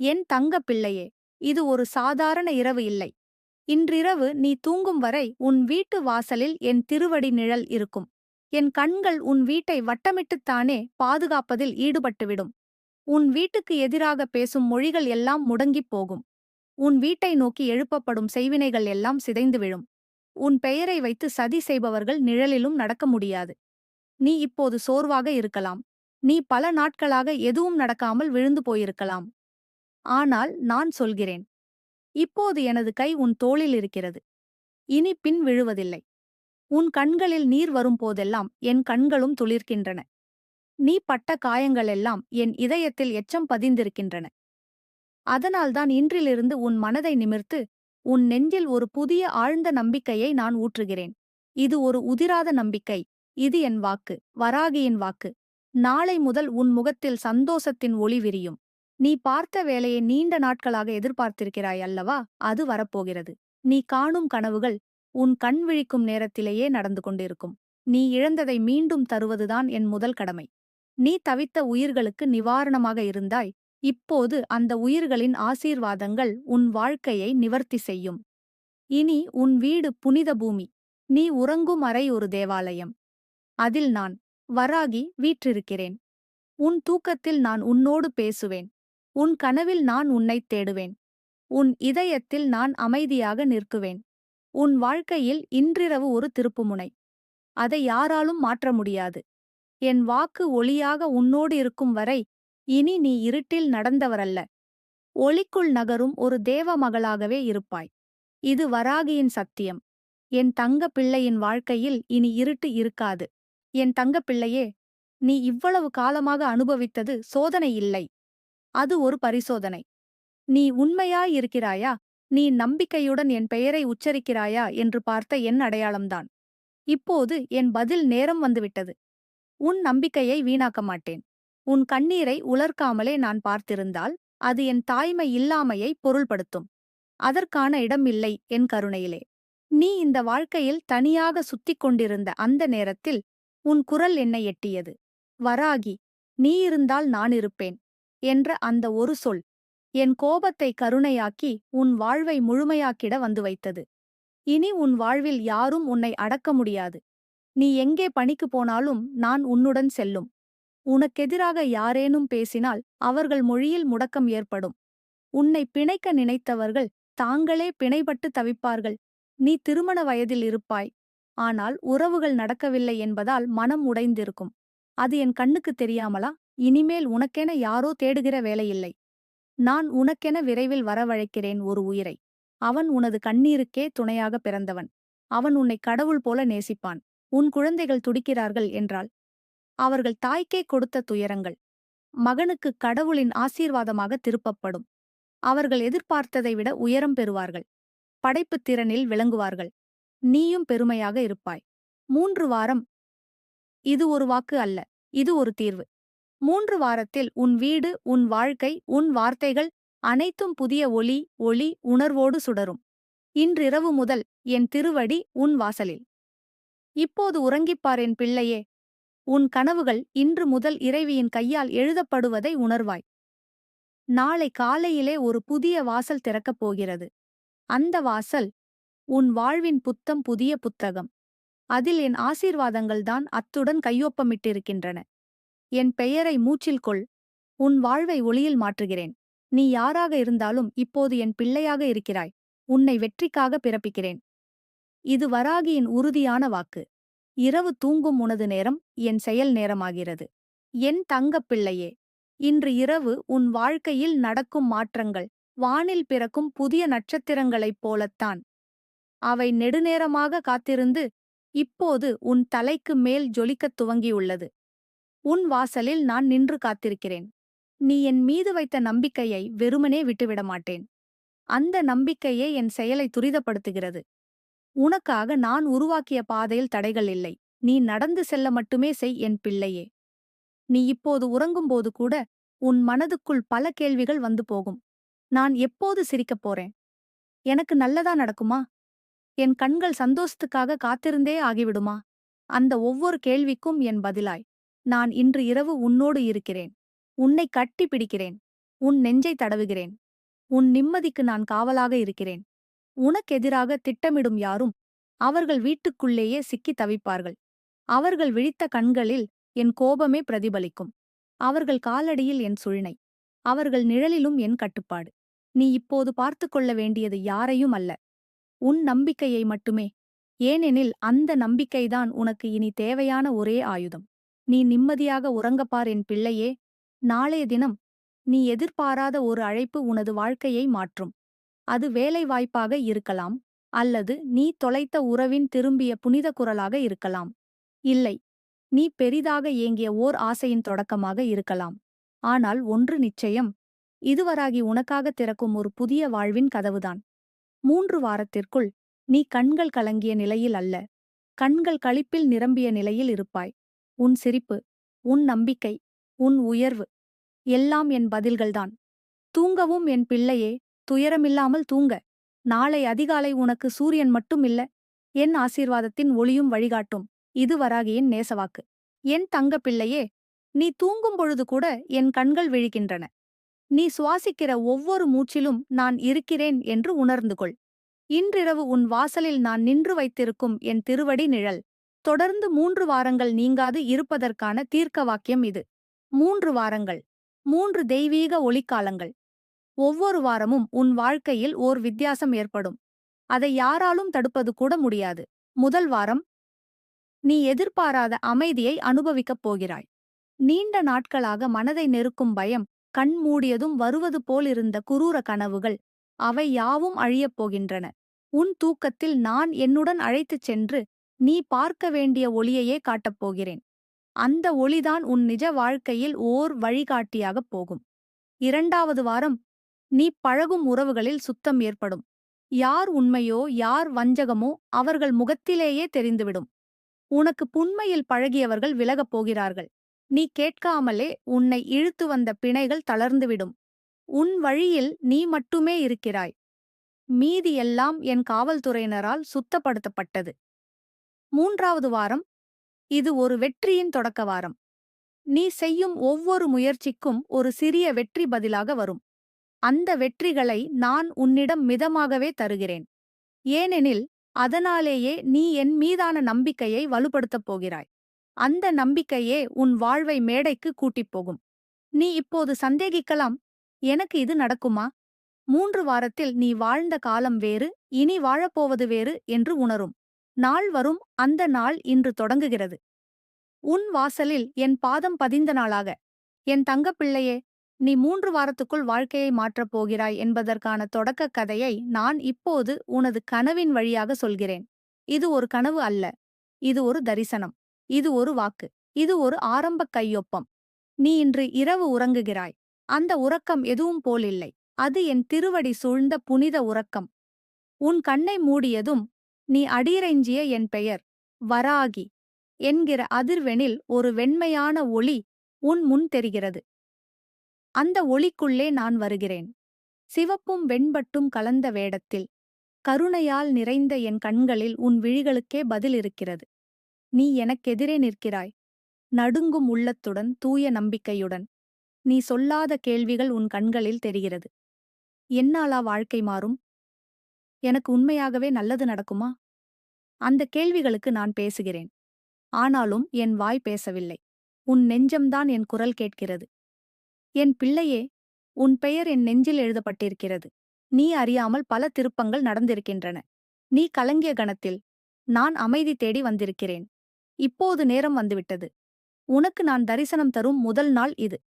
என் தங்க பிள்ளையே இது ஒரு சாதாரண இரவு இல்லை. இன்றிரவு நீ தூங்கும் வரை உன் வீட்டு வாசலில் என் திருவடி நிழல் இருக்கும். என் கண்கள் உன் வீட்டை வட்டமிட்டுத்தானே பாதுகாப்பதில் ஈடுபட்டுவிடும். உன் வீட்டுக்கு எதிராக பேசும் மொழிகள் எல்லாம் முடங்கிப் போகும். உன் வீட்டை நோக்கி எழுப்பப்படும் செய்வினைகள் எல்லாம் சிதைந்து விழும். உன் பெயரை வைத்து சதி செய்பவர்கள் நிழலிலும் நடக்க முடியாது. நீ இப்போது சோர்வாக இருக்கலாம். நீ பல நாட்களாக எதுவும் நடக்காமல் விழுந்து போயிருக்கலாம். ஆனால் நான் சொல்கிறேன். இப்போது எனது கை உன் தோளில் இருக்கிறது. இனி பின் விழுவதில்லை. உன் கண்களில் நீர் வரும்போதெல்லாம் என் கண்களும் துளிர்க்கின்றன. நீ பட்ட காயங்களெல்லாம் என் இதயத்தில் எச்சம் பதிந்திருக்கின்றன. அதனால்தான் இன்றிலிருந்து உன் மனதை நிமிர்த்து உன் நெஞ்சில் ஒரு புதிய ஆழ்ந்த நம்பிக்கையை நான் ஊற்றுகிறேன். இது ஒரு உதிராத நம்பிக்கை. இது என் வாக்கு. வராகியின் வாக்கு. நாளை முதல் உன் முகத்தில் சந்தோஷத்தின் ஒளி விரியும். நீ பார்த்த வேலையை நீண்ட நாட்களாக எதிர்பார்த்திருக்கிறாய் அல்லவா? அது வரப்போகிறது. நீ காணும் கனவுகள் உன் கண் விழிக்கும் நேரத்திலேயே நடந்து கொண்டிருக்கும். நீ இழந்ததை மீண்டும் தருவதுதான் என் முதல் கடமை. நீ தவித்த உயிர்களுக்கு நிவாரணமாக இருந்தாய். இப்போது அந்த உயிர்களின் ஆசீர்வாதங்கள் உன் வாழ்க்கையை நிவர்த்தி செய்யும். இனி உன் வீடு புனித பூமி. நீ உறங்கும் அறை ஒரு தேவாலயம். அதில் நான் வராகி வீற்றிருக்கிறேன். உன் தூக்கத்தில் நான் உன்னோடு பேசுவேன். உன் கனவில் நான் உன்னைத் தேடுவேன். உன் இதயத்தில் நான் அமைதியாக நிற்குவேன். உன் வாழ்க்கையில் இன்றிரவு ஒரு திருப்புமுனை. அதை யாராலும் மாற்ற முடியாது. என் வாக்கு ஒளியாக உன்னோடு இருக்கும் வரை இனி நீ இருட்டில் நடந்தவரல்ல. ஒளிக்குள் நகரும் ஒரு தேவ மகளாகவே இருப்பாய். இது வராகியின் சத்தியம். என் தங்க பிள்ளையின் வாழ்க்கையில் இனி இருட்டு இருக்காது. என் தங்க பிள்ளையே நீ இவ்வளவு காலமாக அனுபவித்தது சோதனை இல்லை. அது ஒரு பரிசோதனை. நீ உண்மையாயிருக்கிறாயா நீ நம்பிக்கையுடன் என் பெயரை உச்சரிக்கிறாயா? என்று பார்த்த என் அடையாளம்தான். இப்போது என் பதில் நேரம் வந்துவிட்டது. உன் நம்பிக்கையை வீணாக்க மாட்டேன். உன் கண்ணீரை உலர்க்காமலே நான் பார்த்திருந்தால் அது என் தாய்மை இல்லாமையை பொருள்படுத்தும். அதற்கான இடம் இல்லை என் கருணையிலே. நீ இந்த வாழ்க்கையில் தனியாக சுத்திக் கொண்டிருந்த அந்த நேரத்தில் உன் குரல் என்னை எட்டியது. வராகி நீ இருந்தால் நான் இருப்பேன். என்ற அந்த ஒரு சொல் என் கோபத்தை கருணையாக்கி உன் வாழ்வை முழுமையாக்கிட வந்து வைத்தது. இனி உன் வாழ்வில் யாரும் உன்னை அடக்க முடியாது. நீ எங்கே பணிக்கு போனாலும் நான் உன்னுடன் செல்லும். உனக்கெதிராக யாரேனும் பேசினால் அவர்கள் மொழியில் முடக்கம் ஏற்படும். உன்னை பிணைக்க நினைத்தவர்கள் தாங்களே பிணைபட்டு தவிப்பார்கள். நீ திருமண வயதில் இருப்பாய். ஆனால் உறவுகள் நடக்கவில்லை என்பதால் மனம் உடைந்திருக்கும். அது என் கண்ணுக்கு தெரியாமலா? இனிமேல் உனக்கென யாரோ தேடுகிற வேலையில்லை. நான் உனக்கென விரைவில் வரவழைக்கிறேன் ஒரு உயிரை. அவன் உனது கண்ணீருக்கே துணையாக பிறந்தவன். அவன் உன்னை கடவுள் போல நேசிப்பான். உன் குழந்தைகள் துடிக்கிறார்கள் என்றால் அவர்கள் தாய்க்கே கொடுத்த துயரங்கள். மகனுக்கு கடவுளின் ஆசீர்வாதமாக திருப்பப்படும். அவர்கள் எதிர்பார்த்ததை விட உயரம் பெறுவார்கள். படைப்புத் திறனில் விளங்குவார்கள். நீயும் பெருமையாக இருப்பாய். மூன்று வாரம். இது ஒரு வாக்கு அல்ல. இது ஒரு தீர்வு. மூன்று வாரத்தில் உன் வீடு உன் வாழ்க்கை உன் வார்த்தைகள் அனைத்தும் புதிய ஒளி ஒளி உணர்வோடு சுடரும். இன்றிரவு முதல் என் திருவடி உன் வாசலில். இப்போது உறங்கிப்பார் என் பிள்ளையே. உன் கனவுகள் இன்று முதல் இறைவியின் கையால் எழுதப்படுவதை உணர்வாய். நாளை காலையிலே ஒரு புதிய வாசல் திறக்கப் போகிறது. அந்த வாசல் உன் வாழ்வின் புத்தம் புதிய புத்தகம். அதில் என் ஆசீர்வாதங்கள்தான் அத்துடன் கையொப்பமிட்டிருக்கின்றன. என் பெயரை மூச்சில் கொள். உன் வாழ்வை ஒளியில் மாற்றுகிறேன். நீ யாராக இருந்தாலும் இப்போது என் பிள்ளையாக இருக்கிறாய். உன்னை வெற்றிக்காக பிறப்பிக்கிறேன். இது வராகியின் உறுதியான வாக்கு. இரவு தூங்கும் உனது நேரம் என் செயல் நேரமாகிறது. என் தங்கப் பிள்ளையே இன்று இரவு உன் வாழ்க்கையில் நடக்கும் மாற்றங்கள் வானில் பிறக்கும் புதிய நட்சத்திரங்களைப் போலத்தான். அவை நெடுநேரமாக காத்திருந்து இப்போது உன் தலைக்கு மேல் ஜொலிக்கத் துவங்கியுள்ளது. உன் வாசலில் நான் நின்று காத்திருக்கிறேன். நீ என் மீது வைத்த நம்பிக்கையை வெறுமனே விட்டுவிட மாட்டேன். அந்த நம்பிக்கையே என் செயலை துரிதப்படுத்துகிறது. உனக்காக நான் உருவாக்கிய பாதையில் தடைகள் இல்லை. நீ நடந்து செல்ல மட்டுமே செய் என் பிள்ளையே. நீ இப்போது உறங்கும்போது கூட உன் மனதுக்குள் பல கேள்விகள் வந்து போகும். நான் எப்போது சிரிக்கப் போறேன்? எனக்கு நல்லதா நடக்குமா? என் கண்கள் சந்தோஷத்துக்காக காத்திருந்தே ஆகிவிடுமா? அந்த ஒவ்வொரு கேள்விக்கும் என் பதிலாய். நான் இன்று இரவு உன்னோடு இருக்கிறேன். உன்னை கட்டி பிடிக்கிறேன். உன் நெஞ்சை தடவுகிறேன். உன் நிம்மதிக்கு நான் காவலாக இருக்கிறேன். உனக்கெதிராக திட்டமிடும் யாரும் அவர்கள் வீட்டுக்குள்ளேயே சிக்கித் தவிப்பார்கள். அவர்கள் விழித்த கண்களில் என் கோபமே பிரதிபலிக்கும். அவர்கள் காலடியில் என் சுழினை. அவர்கள் நிழலிலும் என் கட்டுப்பாடு. நீ இப்போது பார்த்து கொள்ள வேண்டியது யாரையும் அல்ல. உன் நம்பிக்கையை மட்டுமே. ஏனெனில் அந்த நம்பிக்கைதான் உனக்கு இனி தேவையான ஒரே ஆயுதம். நீ நிம்மதியாக உறங்கப்பார் என் பிள்ளையே. நாளைய தினம் நீ எதிர்பாராத ஒரு அழைப்பு உனது வாழ்க்கையை மாற்றும். அது வேலை வாய்ப்பாக இருக்கலாம் அல்லது நீ தொலைத்த உறவின் திரும்பிய புனித குரலாக இருக்கலாம். இல்லை நீ பெரிதாக ஏங்கிய ஓர் ஆசையின் தொடக்கமாக இருக்கலாம். ஆனால் ஒன்று நிச்சயம் இதுவராகி உனக்காக திறக்கும் ஒரு புதிய வாழ்வின் கதவுதான். மூன்று வாரத்திற்குள் நீ கண்கள் கலங்கிய நிலையில் அல்ல கண்கள் களிப்பில் நிரம்பிய நிலையில் இருப்பாய். உன் சிரிப்பு உன் நம்பிக்கை உன் உயர்வு எல்லாம் என் பதில்கள்தான் தூங்கவும் என் பிள்ளையே துயரமில்லாமல் தூங்க. நாளை அதிகாலை உனக்கு சூரியன் மட்டும் இல்ல என் ஆசீர்வாதத்தின் ஒளியும் வழிகாட்டும். இது வராகியின் நேசவாக்கு. என் தங்க பிள்ளையே நீ தூங்கும் பொழுது கூட என் கண்கள் விழிக்கின்றன. நீ சுவாசிக்கிற ஒவ்வொரு மூச்சிலும் நான் இருக்கிறேன் என்று உணர்ந்து கொள். இன்றிரவு உன் வாசலில் நான் நின்று வைத்திருக்கும் என் திருவடி நிழல். தொடர்ந்து மூன்று வாரங்கள் நீங்காது இருப்பதற்கான தீர்க்க வாக்கியம் இது. மூன்று வாரங்கள். மூன்று தெய்வீக ஒளிக்காலங்கள். ஒவ்வொரு வாரமும் உன் வாழ்க்கையில் ஓர் வித்தியாசம் ஏற்படும். அதை யாராலும் தடுப்பது கூட முடியாது. முதல் வாரம் நீ எதிர்பாராத அமைதியை அனுபவிக்கப் போகிறாய். நீண்ட நாட்களாக மனதை நெருக்கும் பயம் கண் மூடியதும் வருவது போலிருந்த குரூர கனவுகள் அவை யாவும் அழியப் போகின்றன. உன் தூக்கத்தில் நான் என்னுடன் அழைத்துச் சென்று நீ பார்க்க வேண்டிய ஒளியையே காட்டப் போகிறேன். அந்த ஒளிதான் உன் நிஜ வாழ்க்கையில் ஓர் வழிகாட்டியாகப் போகும். இரண்டாவது வாரம் நீ பழகும் உறவுகளில் சுத்தம் ஏற்படும். யார் உண்மையோ யார் வஞ்சகமோ அவர்கள் முகத்திலேயே தெரிந்துவிடும். உனக்கு புண்மையில் பழகியவர்கள் விலகப் போகிறார்கள். நீ கேட்காமலே உன்னை இழுத்து வந்த பிணைகள் தளர்ந்துவிடும். உன் வழியில் நீ மட்டுமே இருக்கிறாய். மீதி எல்லாம் என் காவல்துறையினரால் சுத்தப்படுத்தப்பட்டது. மூன்றாவது வாரம் இது ஒரு வெற்றியின் தொடக்க வாரம். நீ செய்யும் ஒவ்வொரு முயற்சிக்கும் ஒரு சிறிய வெற்றி பதிலாக வரும். அந்த வெற்றிகளை நான் உன்னிடம் மிதமாகவே தருகிறேன். ஏனெனில் அதனாலேயே நீ என் மீதான நம்பிக்கையை வலுப்படுத்தப் போகிறாய். அந்த நம்பிக்கையே உன் வாழ்வை மேடைக்கு கூட்டிப் போகும். நீ இப்போது சந்தேகிக்கலாம் எனக்கு இது நடக்குமா? மூன்று வாரத்தில் நீ வாழ்ந்த காலம் வேறு இனி வாழப்போவது வேறு என்று உணரும். நாள் வரும் அந்த நாள் இன்று தொடங்குகிறது. உன் வாசலில் என் பாதம் பதிந்த நாளாக. என் தங்கப்பிள்ளையே நீ மூன்று வாரத்துக்குள் வாழ்க்கையை மாற்றப் போகிறாய் என்பதற்கான தொடக்கக் கதையை நான் இப்போது உனது கனவின் வழியாக சொல்கிறேன். இது ஒரு கனவு அல்ல. இது ஒரு தரிசனம். இது ஒரு வாக்கு. இது ஒரு ஆரம்பக் கையொப்பம். நீ இன்று இரவு உறங்குகிறாய். அந்த உறக்கம் எதுவும் போலில்லை. அது என் திருவடி சூழ்ந்த புனித உறக்கம். உன் கண்ணை மூடியதும் நீ அடியிறைஞ்சிய என் பெயர். வராகி என்கிற அதிர்வெனில் ஒரு வெண்மையான ஒளி உன் முன் தெரிகிறது. அந்த ஒளிக்குள்ளே நான் வருகிறேன். சிவப்பும் வெண்பட்டும் கலந்த வேடத்தில் கருணையால் நிறைந்த என் கண்களில் உன் விழிகளுக்கே பதில் இருக்கிறது. நீ எனக்கெதிரே நிற்கிறாய். நடுங்கும் உள்ளத்துடன் தூய நம்பிக்கையுடன். நீ சொல்லாத கேள்விகள் உன் கண்களில் தெரிகிறது. என்னாலா வாழ்க்கை மாறும்? எனக்கு உண்மையாகவே நல்லது நடக்குமா? அந்த கேள்விகளுக்கு நான் பேசுகிறேன். ஆனாலும் என் வாய் பேசவில்லை. உன் நெஞ்சம்தான் என் குரல் கேட்கிறது. என் பிள்ளையே உன் பெயர் என் நெஞ்சில் எழுதப்பட்டிருக்கிறது. நீ அறியாமல் பல திருப்பங்கள் நடந்திருக்கின்றன. நீ கலங்கிய கணத்தில் நான் அமைதி தேடி வந்திருக்கிறேன். இப்போது நேரம் வந்துவிட்டது. உனக்கு நான் தரிசனம் தரும் முதல் நாள் இது.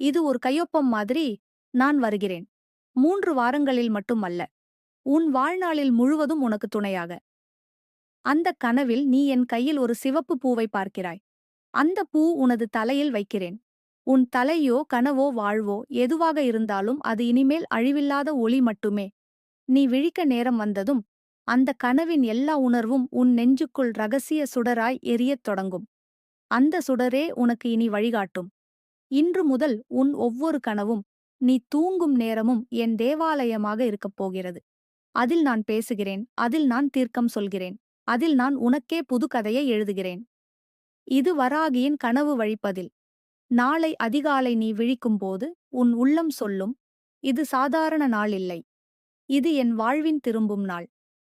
இது ஒரு கையொப்பம் மாதிரி நான் வருகிறேன். மூன்று வாரங்களில் மட்டுமல்ல. உன் வாழ்நாளில் முழுவதும் உனக்கு துணையாக. அந்த கனவில் நீ என் கையில் ஒரு சிவப்பு பூவை பார்க்கிறாய். அந்த பூ உனது தலையில் வைக்கிறேன். உன் தலையோ கனவோ வாழ்வோ எதுவாக இருந்தாலும் அது இனிமேல் அழிவில்லாத ஒளி மட்டுமே. நீ விழிக்க நேரம் வந்ததும் அந்த கனவின் எல்லா உணர்வும் உன் நெஞ்சுக்குள் ரகசிய சுடராய் எரியத் தொடங்கும். அந்த சுடரே உனக்கு இனி வழிகாட்டும். இன்று முதல் உன் ஒவ்வொரு கனவும் நீ தூங்கும் நேரமும் என் தேவாலயமாக இருக்கப் போகிறது. அதில் நான் பேசுகிறேன் அதில் நான் தீர்க்கம் சொல்கிறேன் அதில் நான் உனக்கே புது கதையை எழுதுகிறேன். இது வராகியின் கனவு வழிப்பதில். நாளை அதிகாலை நீ விழிக்கும்போது உன் உள்ளம் சொல்லும் இது சாதாரண நாள் இல்லை. இது என் வாழ்வின் திரும்பும் நாள்.